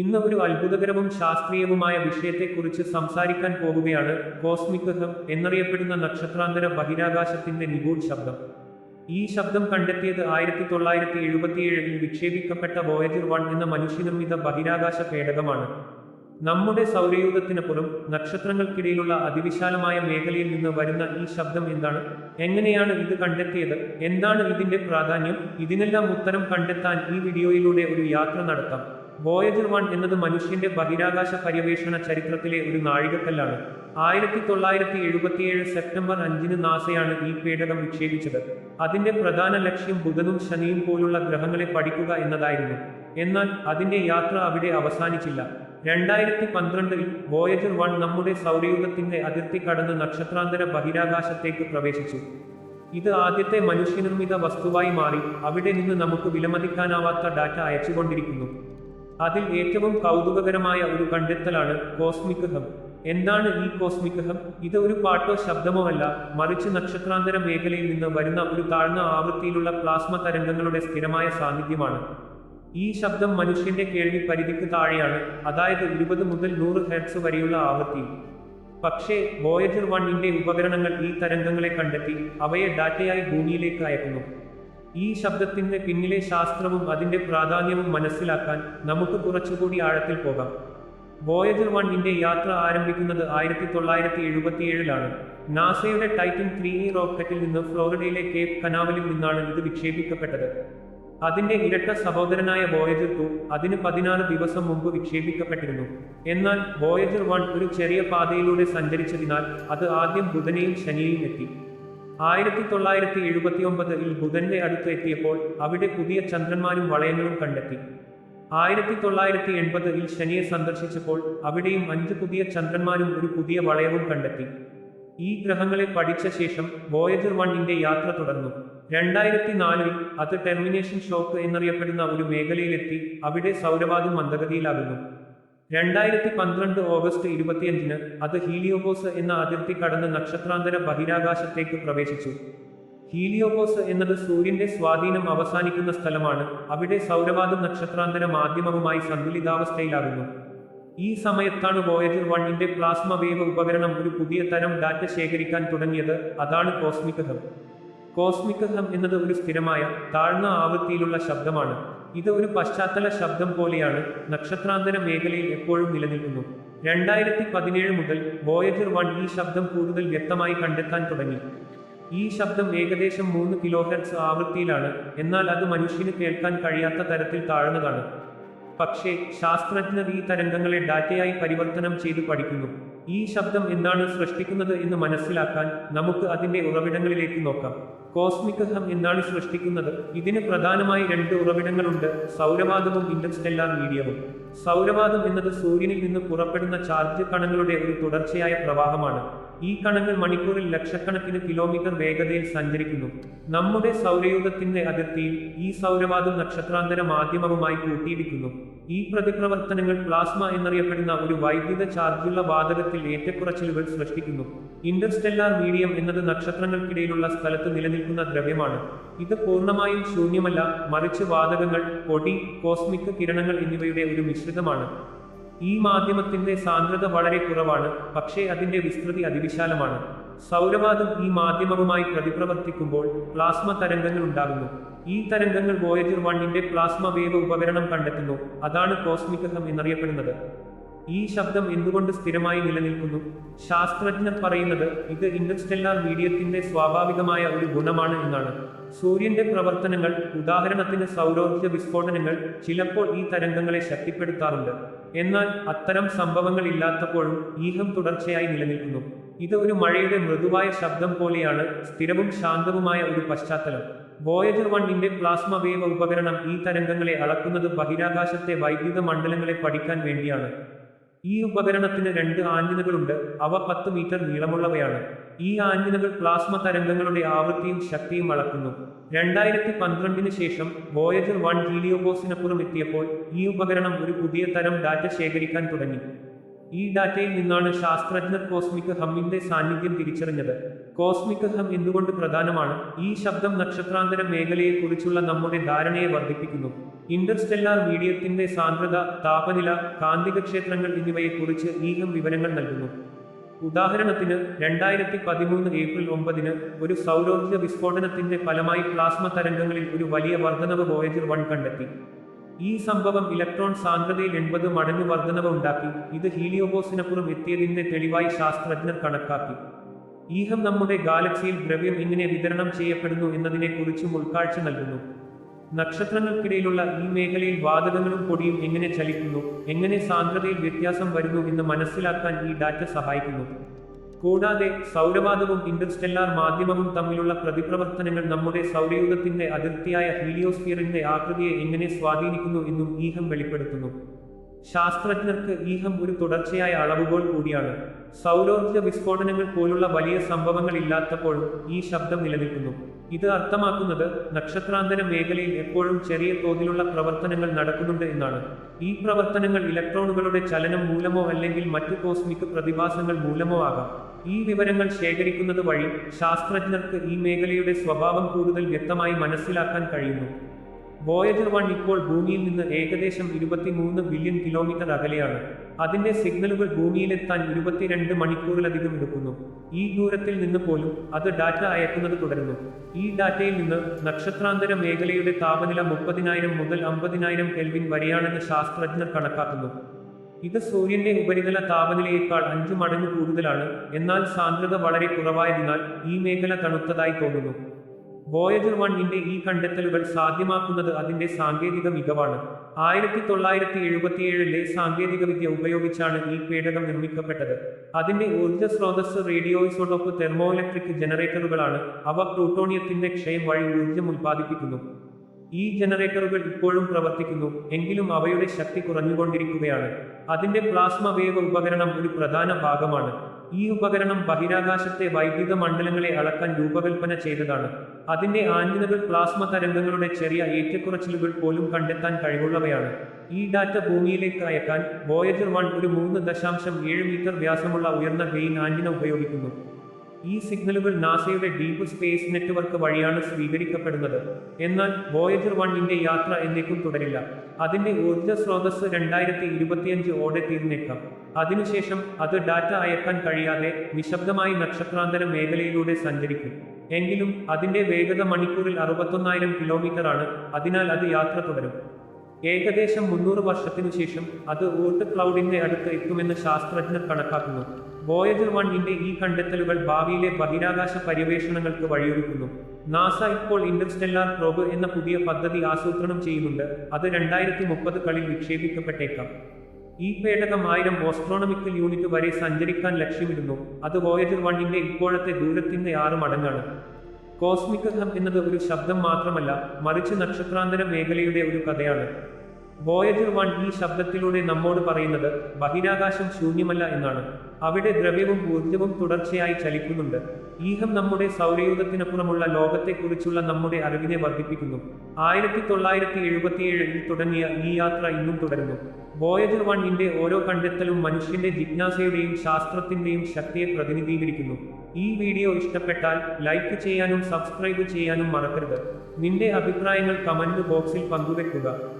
ഇന്ന് ഒരു അത്ഭുതകരവും ശാസ്ത്രീയവുമായ വിഷയത്തെക്കുറിച്ച് സംസാരിക്കാൻ പോകുകയാണ് കോസ്മിക് ഹം എന്നറിയപ്പെടുന്ന നക്ഷത്രാന്തര ബഹിരാകാശത്തിന്റെ നിഗൂഢ ശബ്ദം. ഈ ശബ്ദം കണ്ടെത്തിയത് ആയിരത്തി തൊള്ളായിരത്തി എഴുപത്തിയേഴിൽ വിക്ഷേപിക്കപ്പെട്ട വോയജർ വൺ എന്ന മനുഷ്യനിർമ്മിത ബഹിരാകാശ പേടകമാണ്. നമ്മുടെ സൗരയൂഥത്തിനപ്പുറം നക്ഷത്രങ്ങൾക്കിടയിലുള്ള അതിവിശാലമായ മേഖലയിൽ നിന്ന് വരുന്ന ഈ ശബ്ദം എന്താണ്? എങ്ങനെയാണ് ഇത് കണ്ടെത്തിയത്? എന്താണ് ഇതിന്റെ പ്രാധാന്യം? ഇതിനെല്ലാം ഉത്തരം കണ്ടെത്താൻ ഈ വീഡിയോയിലൂടെ ഒരു യാത്ര നടത്താം. വോയജർ വൺ എന്നത് മനുഷ്യന്റെ ബഹിരാകാശ പര്യവേഷണ ചരിത്രത്തിലെ ഒരു നാഴികക്കല്ലാണ്. ആയിരത്തി തൊള്ളായിരത്തി എഴുപത്തിയേഴ് സെപ്റ്റംബർ അഞ്ചിന് നാസയാണ് ഈ പേടകം വിക്ഷേപിച്ചത്. അതിന്റെ പ്രധാന ലക്ഷ്യം ബുധനും ശനിയും പോലുള്ള ഗ്രഹങ്ങളെ പഠിക്കുക എന്നതായിരുന്നു. എന്നാൽ അതിന്റെ യാത്ര അവിടെ അവസാനിച്ചില്ല. രണ്ടായിരത്തി പന്ത്രണ്ടിൽ വോയജർ വൺ നമ്മുടെ സൗരയൂഥത്തിന്റെ അതിർത്തി കടന്ന് നക്ഷത്രാന്തര ബഹിരാകാശത്തേക്ക് പ്രവേശിച്ചു. ഇത് ആദ്യത്തെ മനുഷ്യനിർമ്മിത വസ്തുവായി മാറി. അവിടെ നിന്ന് നമുക്ക് വിലമതിക്കാനാവാത്ത ഡാറ്റ അയച്ചുകൊണ്ടിരിക്കുന്നു. അതിൽ ഏറ്റവും കൗതുകകരമായ ഒരു കണ്ടെത്തലാണ് കോസ്മിക് ഹബ്. എന്താണ് ഈ കോസ്മിക് ഹബ്? ഇത് ഒരു പാട്ടോ ശബ്ദമോ അല്ല. മറിച്ച് നക്ഷത്രാന്തര മേഖലയിൽ നിന്ന് വരുന്ന ഒരു താഴ്ന്ന ആവൃത്തിയിലുള്ള പ്ലാസ്മ തരംഗങ്ങളുടെ സ്ഥിരമായ സാന്നിധ്യമാണ്. ഈ ശബ്ദം മനുഷ്യന്റെ കേൾവി പരിധിക്ക് താഴെയാണ് അതായത് ഇരുപത് മുതൽ നൂറ് ഹെർട്സ് വരെയുള്ള ആവൃത്തി. പക്ഷേ വോയജർ വണ്ണിന്റെ ഉപകരണങ്ങൾ ഈ തരംഗങ്ങളെ കണ്ടെത്തി അവയെ ഡാറ്റയായി ഭൂമിയിലേക്ക് അയക്കുന്നു. ഈ ശബ്ദത്തിന്റെ പിന്നിലെ ശാസ്ത്രവും അതിന്റെ പ്രാധാന്യവും മനസ്സിലാക്കാൻ നമുക്ക് കുറച്ചുകൂടി ആഴത്തിൽ പോകാം. വോയജർ വണ്ണിന്റെ യാത്ര ആരംഭിക്കുന്നത് ആയിരത്തി തൊള്ളായിരത്തി എഴുപത്തിയേഴിലാണ് നാസയുടെ ടൈറ്റൻ ത്രീ റോക്കറ്റിൽ നിന്ന് ഫ്ലോറിഡയിലെ കേപ്പ് കനാവലിൽ നിന്നാണ് ഇത് വിക്ഷേപിക്കപ്പെട്ടത്. അതിന്റെ ഇരട്ട സഹോദരനായ വോയജർ ടു അതിന് പതിനാറ് ദിവസം മുമ്പ് വിക്ഷേപിക്കപ്പെട്ടിരുന്നു. എന്നാൽ വോയജർ വൺ ഒരു ചെറിയ പാതയിലൂടെ സഞ്ചരിച്ചതിനാൽ അത് ആദ്യം ബുധനെയും ശനിയെയും എത്തി. ആയിരത്തി തൊള്ളായിരത്തി എഴുപത്തി ഒമ്പതിൽ ബുധന്റെ അടുത്ത് എത്തിയപ്പോൾ അവിടെ പുതിയ ചന്ദ്രന്മാരും വളയങ്ങളും കണ്ടെത്തി. ആയിരത്തി തൊള്ളായിരത്തി എൺപതിൽ ശനിയെ സന്ദർശിച്ചപ്പോൾ അവിടെയും അഞ്ച് പുതിയ ചന്ദ്രന്മാരും ഒരു പുതിയ വളയവും കണ്ടെത്തി. ഈ ഗ്രഹങ്ങളെ പഠിച്ച ശേഷം വോയജർ വണ്ണിന്റെ യാത്ര തുടർന്നു. രണ്ടായിരത്തി നാലിൽ അത് ടെർമിനേഷൻ ഷോക്ക് എന്നറിയപ്പെടുന്ന ഒരു മേഖലയിലെത്തി അവിടെ സൗരവാദം മന്ദഗതിയിലാകുന്നു. രണ്ടായിരത്തി പന്ത്രണ്ട് ഓഗസ്റ്റ് ഇരുപത്തിയഞ്ചിന് അത് ഹീലിയോപോസ് എന്ന അതിർത്തി കടന്ന് നക്ഷത്രാന്തര ബഹിരാകാശത്തേക്ക് പ്രവേശിച്ചു. ഹീലിയോപോസ് എന്നത് സൂര്യന്റെ സ്വാധീനം അവസാനിക്കുന്ന സ്ഥലമാണ്. അവിടെ സൗരവാദം നക്ഷത്രാന്തര മാധ്യമവുമായി സന്തുലിതാവസ്ഥയിലാകുന്നു. ഈ സമയത്താണ് വോയജർ വണ്ണിന്റെ പ്ലാസ്മ വേവ് ഉപകരണം ഒരു പുതിയ തരം ഡാറ്റ ശേഖരിക്കാൻ തുടങ്ങിയത്. അതാണ് കോസ്മിക് ഹം കോസ്മിക് ഹം എന്നത് ഒരു സ്ഥിരമായ താഴ്ന്ന ആവൃത്തിയിലുള്ള ശബ്ദമാണ്. ഇത് ഒരു പശ്ചാത്തല ശബ്ദം പോലെയാണ് നക്ഷത്രാന്തര മേഖലയിൽ എപ്പോഴും നിലനിൽക്കുന്നു. രണ്ടായിരത്തി പതിനേഴ് മുതൽ വോയജർ വൺ ഈ ശബ്ദം കൂടുതൽ വ്യക്തമായി കണ്ടെത്താൻ തുടങ്ങി. ഈ ശബ്ദം ഏകദേശം മൂന്ന് കിലോഹെർട്സ് ആവൃത്തിയിലാണ് എന്നാൽ അത് മനുഷ്യന് കേൾക്കാൻ കഴിയാത്ത തരത്തിൽ താഴ്ന്നതാണ്. പക്ഷേ ശാസ്ത്രജ്ഞർ ഈ തരംഗങ്ങളെ ഡാറ്റയായി പരിവർത്തനം ചെയ്ത് പഠിക്കുന്നു. ഈ ശബ്ദം എന്താണ് സൃഷ്ടിക്കുന്നത് എന്ന് മനസ്സിലാക്കാൻ നമുക്ക് അതിന്റെ ഉറവിടങ്ങളിലേക്ക് നോക്കാം. കോസ്മിക് ഹം എന്നാണ് സൃഷ്ടിക്കുന്നത്. ഇതിന് പ്രധാനമായി രണ്ട് ഉറവിടങ്ങളുണ്ട്. സൗരവാദവും ഇന്റർസ്റ്റെല്ലാർ മീഡിയവും സൗരവാദം എന്നത് സൂര്യനിൽ നിന്ന് പുറപ്പെടുന്ന ചാർജ് കണങ്ങളുടെ ഒരു തുടർച്ചയായ പ്രവാഹമാണ്. ഈ കണങ്ങൾ മണിക്കൂറിൽ ലക്ഷക്കണക്കിന് കിലോമീറ്റർ വേഗതയിൽ സഞ്ചരിക്കുന്നു. നമ്മുടെ സൗരയൂഥത്തിന്റെ അതിർത്തിയിൽ ഈ സൗരവാദം നക്ഷത്രാന്തര മാധ്യമവുമായി കൂട്ടിയിരിക്കുന്നു ഈ പ്രതിപ്രവർത്തനങ്ങൾ പ്ലാസ്മ എന്നറിയപ്പെടുന്ന ഒരു വൈദ്യുത ചാർജുള്ള വാതകത്തിൽ ഏറ്റക്കുറച്ചിലുകൾ സൃഷ്ടിക്കുന്നു. ഇന്റർസ്റ്റെല്ലാർ മീഡിയം എന്നത് നക്ഷത്രങ്ങൾക്കിടയിലുള്ള സ്ഥലത്ത് നിലനിൽക്കുന്ന ദ്രവ്യമാണ്. ഇത് പൂർണമായും ശൂന്യമല്ല മറിച്ച് വാതകങ്ങൾ പൊടി കോസ്മിക് കിരണങ്ങൾ എന്നിവയുടെ ഒരു മിശ്രിതമാണ്. ഈ മാധ്യമത്തിന്റെ സാന്ദ്രത വളരെ കുറവാണ് പക്ഷേ അതിന്റെ വിസ്തൃതി അതിവിശാലമാണ്. സൗരവാദം ഈ മാധ്യമവുമായി പ്രതിപ്രവർത്തിക്കുമ്പോൾ പ്ലാസ്മ തരംഗങ്ങൾ ഉണ്ടാകുന്നു. ഈ തരംഗങ്ങൾ വോയജർ വണ്ണിന്റെ പ്ലാസ്മ വേവ് ഉപകരണം കണ്ടെത്തുന്നു. അതാണ് കോസ്മിക് ഹം എന്നറിയപ്പെടുന്നത്. ഈ ശബ്ദം എന്തുകൊണ്ട് സ്ഥിരമായി നിലനിൽക്കുന്നു? ശാസ്ത്രജ്ഞർ പറയുന്നത് ഇത് ഇന്റർസ്റ്റെല്ലാർ മീഡിയത്തിന്റെ സ്വാഭാവികമായ ഒരു ഗുണമാണ് എന്നാണ്. സൂര്യന്റെ പ്രവർത്തനങ്ങൾ ഉദാഹരണത്തിന് സൗരോർജ വിസ്ഫോടനങ്ങൾ ചിലപ്പോൾ ഈ തരംഗങ്ങളെ ശക്തിപ്പെടുത്താറുണ്ട്. എന്നാൽ അത്തരം സംഭവങ്ങൾ ഇല്ലാത്തപ്പോഴും ഈഹം തുടർച്ചയായി നിലനിൽക്കുന്നു. ഇത് ഒരു മഴയുടെ മൃദുവായ ശബ്ദം പോലെയാണ് സ്ഥിരവും ശാന്തവുമായ ഒരു പശ്ചാത്തലം. വോയജർ വണ്ണിന്റെ പ്ലാസ്മ വേവ് ഉപകരണം ഈ തരംഗങ്ങളെ അളക്കുന്നത് ബഹിരാകാശത്തെ വൈദ്യുത മണ്ഡലങ്ങളെ പഠിക്കാൻ വേണ്ടിയാണ്. ഈ ഉപകരണത്തിന് രണ്ട് ആന്റിനകളുണ്ട് അവ പത്ത് മീറ്റർ നീളമുള്ളവയാണ്. ഈ ആന്റിനകൾ പ്ലാസ്മ തരംഗങ്ങളുടെ ആവൃത്തിയും ശക്തിയും അളക്കുന്നു. രണ്ടായിരത്തി പന്ത്രണ്ടിന് ശേഷം വോയജർ വൺ ഹീലിയോബോസിനപ്പുറം എത്തിയപ്പോൾ ഈ ഉപകരണം ഒരു പുതിയ തരം ഡാറ്റ ശേഖരിക്കാൻ തുടങ്ങി. ഈ ഡാറ്റയിൽ നിന്നാണ് ശാസ്ത്രജ്ഞർ കോസ്മിക് ഹമ്മിന്റെ സാന്നിധ്യം തിരിച്ചറിഞ്ഞത്. കോസ്മിക് ഹം എന്തുകൊണ്ട് പ്രധാനമാണ്? ഈ ശബ്ദം നക്ഷത്രാന്തര മേഖലയെക്കുറിച്ചുള്ള നമ്മുടെ ധാരണയെ വർദ്ധിപ്പിക്കുന്നു. ഇന്റർസ്റ്റെല്ലാർ മീഡിയത്തിന്റെ സാന്ദ്രത താപനില കാന്തികക്ഷേത്രങ്ങൾ എന്നിവയെക്കുറിച്ച് ഈ ഹം വിവരങ്ങൾ നൽകുന്നു. ഉദാഹരണത്തിന് രണ്ടായിരത്തി പതിമൂന്ന് ഏപ്രിൽ ഒമ്പതിന് ഒരു സൗരോർജ വിസ്ഫോടനത്തിന്റെ ഫലമായി പ്ലാസ്മ തരംഗങ്ങളിൽ ഒരു വലിയ വർധനവ് വോയജർ വൺ കണ്ടെത്തി. ഈ സംഭവം ഇലക്ട്രോൺ സാന്ദ്രതയിൽ എൺപത് മടങ്ങ് വർധനവ് ഉണ്ടാക്കി. ഇത് ഹീലിയോബോസിനപ്പുറം എത്തിയതിന്റെ തെളിവായി ശാസ്ത്രജ്ഞർ കണക്കാക്കി. ഈഹം നമ്മുടെ ഗാലക്സിയിൽ ദ്രവ്യം എങ്ങനെ വിതരണം ചെയ്യപ്പെടുന്നു എന്നതിനെക്കുറിച്ചും ഉൾക്കാഴ്ച നൽകുന്നു. നക്ഷത്രങ്ങൾക്കിടയിലുള്ള ഈ മേഖലയിൽ വാതകങ്ങളും പൊടിയും എങ്ങനെ ചലിക്കുന്നു എങ്ങനെ സാന്ദ്രതയിൽ വ്യത്യാസം വരുന്നു എന്ന് മനസ്സിലാക്കാൻ ഈ ഡാറ്റ സഹായിക്കുന്നു. കൂടാതെ സൗരവാതവും ഇന്റർസ്റ്റെല്ലാർ മാധ്യമവും തമ്മിലുള്ള പ്രതിപ്രവർത്തനങ്ങൾ നമ്മുടെ സൗരയൂഥത്തിന്റെ അതിർത്തിയായ ഹീലിയോസ്ഫിയറിന്റെ ആകൃതിയെ എങ്ങനെ സ്വാധീനിക്കുന്നു എന്നും ഈഹം വെളിപ്പെടുത്തുന്നു. ശാസ്ത്രജ്ഞർക്ക് ഈഹം ഒരു തുടർച്ചയായ അളവുകോൾ കൂടിയാണ്. സൗരോർജ വിസ്ഫോടനങ്ങൾ പോലുള്ള വലിയ സംഭവങ്ങൾ ഇല്ലാത്തപ്പോൾ ഈ ശബ്ദം നിലനിൽക്കുന്നു. ഇത് അർത്ഥമാക്കുന്നത് നക്ഷത്രാന്തര മേഖലയിൽ എപ്പോഴും ചെറിയ തോതിലുള്ള പ്രവർത്തനങ്ങൾ നടക്കുന്നുണ്ട് എന്നാണ്. ഈ പ്രവർത്തനങ്ങൾ ഇലക്ട്രോണുകളുടെ ചലനം മൂലമോ അല്ലെങ്കിൽ മറ്റു കോസ്മിക് പ്രതിഭാസങ്ങൾ മൂലമോ ആകാം. ഈ വിവരങ്ങൾ ശേഖരിക്കുന്നത് വഴി ശാസ്ത്രജ്ഞർക്ക് ഈ മേഖലയുടെ സ്വഭാവം കൂടുതൽ വ്യക്തമായി മനസ്സിലാക്കാൻ കഴിയുന്നു. വോയജർ വൺ ഇപ്പോൾ ഭൂമിയിൽ നിന്ന് ഏകദേശം ഇരുപത്തിമൂന്ന് ബില്യൺ കിലോമീറ്റർ അകലെയാണ്. അതിന്റെ സിഗ്നലുകൾ ഭൂമിയിലെത്താൻ ഇരുപത്തിരണ്ട് മണിക്കൂറിലധികം എടുക്കുന്നു. ഈ ദൂരത്തിൽ നിന്ന് പോലും അത് ഡാറ്റ അയക്കുന്നത് തുടരുന്നു. ഈ ഡാറ്റയിൽ നിന്ന് നക്ഷത്രാന്തര മേഖലയുടെ താപനില മുപ്പതിനായിരം മുതൽ അമ്പതിനായിരം കെൽവിൻ വരെയാണെന്ന് ശാസ്ത്രജ്ഞർ കണക്കാക്കുന്നു. ഇത് സൂര്യന്റെ ഉപരിതല താപനിലയേക്കാൾ അഞ്ചു മടങ്ങ് കൂടുതലാണ്. എന്നാൽ സാന്ദ്രത വളരെ കുറവായതിനാൽ ഈ മേഖല തണുത്തതായി തോന്നുന്നു. വോയജർ വണ്ണിന്റെ ഈ കണ്ടെത്തലുകൾ സാധ്യമാക്കുന്നത് അതിന്റെ സാങ്കേതിക മികവാണ്. ആയിരത്തി തൊള്ളായിരത്തി എഴുപത്തിയേഴിലെ സാങ്കേതികവിദ്യ ഉപയോഗിച്ചാണ് ഈ പേടകം നിർമ്മിക്കപ്പെട്ടത്. അതിന്റെ ഊർജ സ്രോതസ് റേഡിയോയിസോടൊപ്പ് തെർമോ ഇലക്ട്രിക് ജനറേറ്ററുകളാണ് അവ പ്ലൂട്ടോണിയത്തിന്റെ ക്ഷയം വഴി ഊർജം ഉൽപ്പാദിപ്പിക്കുന്നു. ഈ ജനറേറ്ററുകൾ ഇപ്പോഴും പ്രവർത്തിക്കുന്നു എങ്കിലും അവയുടെ ശക്തി കുറഞ്ഞുകൊണ്ടിരിക്കുകയാണ്. അതിന്റെ പ്ലാസ്മ വേവ് ഉപകരണം ഒരു പ്രധാന ഭാഗമാണ്. ഈ ഉപകരണം ബഹിരാകാശത്തെ വൈദ്യുത മണ്ഡലങ്ങളെ അളക്കാൻ രൂപകൽപ്പന ചെയ്തതാണ്. അതിന്റെ ആന്റിനകൾ പ്ലാസ്മ തരംഗങ്ങളുടെ ചെറിയ ഏറ്റക്കുറച്ചിലുകൾ പോലും കണ്ടെത്താൻ കഴിവുള്ളവയാണ്. ഈ ഡാറ്റ ഭൂമിയിലേക്ക് അയക്കാൻ വോയജർ വൺ ഒരു മൂന്ന് ദശാംശം ഏഴ് മീറ്റർ വ്യാസമുള്ള ഉയർന്ന ഗെയിൻ ആന്റിന ഉപയോഗിക്കുന്നു. ഈ സിഗ്നലുകൾ നാസയുടെ ഡീപ് സ്പേസ് നെറ്റ്വർക്ക് വഴിയാണ് സ്വീകരിക്കപ്പെടുന്നത്. എന്നാൽ വോയജർ വണ്ണിന്റെ യാത്ര എന്നേക്കും തുടരില്ല. അതിന്റെ ഊർജ സ്രോതസ് രണ്ടായിരത്തി ഇരുപത്തിയഞ്ച് ഓടെ തീർന്നേക്കാം അതിനുശേഷം അത് ഡാറ്റ അയക്കാൻ കഴിയാതെ നിശബ്ദമായി നക്ഷത്രാന്തര മേഖലയിലൂടെ സഞ്ചരിക്കും. എങ്കിലും അതിന്റെ വേഗത മണിക്കൂറിൽ അറുപത്തൊന്നായിരം കിലോമീറ്റർ ആണ് അതിനാൽ അത് യാത്ര തുടരും. ഏകദേശം മുന്നൂറ് വർഷത്തിനു ശേഷം അത് ഊർട്ട് ക്ലൗഡിന്റെ അടുത്ത് എത്തുമെന്ന് ശാസ്ത്രജ്ഞർ കണക്കാക്കുന്നു. വോയജർ വണ്ണിന്റെ ഈ കണ്ടെത്തലുകൾ ഭാവിയിലെ ബഹിരാകാശ പര്യവേഷണങ്ങൾക്ക് വഴിയൊരുക്കുന്നു. നാസ ഇപ്പോൾ ഇന്റർസ്റ്റെല്ലാർ പ്രോബ് എന്ന പുതിയ പദ്ധതി ആസൂത്രണം ചെയ്യുന്നുണ്ട്. അത് രണ്ടായിരത്തി മുപ്പത് കളിൽ വിക്ഷേപിക്കപ്പെട്ടേക്കാം. ഈ പേടകം ആയിരം ഓസ്ട്രോണമിക്കൽ യൂണിറ്റ് വരെ സഞ്ചരിക്കാൻ ലക്ഷ്യമിടുന്നു. അത് വോയജർ വണ്ണിന്റെ ഇപ്പോഴത്തെ ദൂരത്തിന്റെ ആറ് മടങ്ങാണ്. കോസ്മിക് ഹം എന്നത് ഒരു ശബ്ദം മാത്രമല്ല മറിച്ച് നക്ഷത്രാന്തര മേഖലയുടെ ഒരു കഥയാണ്. വോയജർ വൺ ഈ ശബ്ദത്തിലൂടെ നമ്മോട് പറയുന്നത് ബഹിരാകാശം ശൂന്യമല്ല എന്നാണ്. അവിടെ ദ്രവ്യവും ഊർജവും തുടർച്ചയായി ചലിക്കുന്നുണ്ട്. ഈഹം നമ്മുടെ സൗരയൂഥത്തിനപ്പുറമുള്ള ലോകത്തെക്കുറിച്ചുള്ള നമ്മുടെ അറിവിനെ വർദ്ധിപ്പിക്കുന്നു. ആയിരത്തി തൊള്ളായിരത്തി എഴുപത്തിയേഴിൽ തുടങ്ങിയ ഈ യാത്ര ഇന്നും തുടരുന്നു. വോയജർ വണ്ണിന്റെ ഓരോ കണ്ടെത്തലും മനുഷ്യന്റെ ജിജ്ഞാസയുടെയും ശാസ്ത്രത്തിന്റെയും ശക്തിയെ പ്രതിനിധീകരിക്കുന്നു. ഈ വീഡിയോ ഇഷ്ടപ്പെട്ടാൽ ലൈക്ക് ചെയ്യാനും സബ്സ്ക്രൈബ് ചെയ്യാനും മറക്കരുത്. നിന്റെ അഭിപ്രായങ്ങൾ കമന്റ് ബോക്സിൽ പങ്കുവെക്കുക.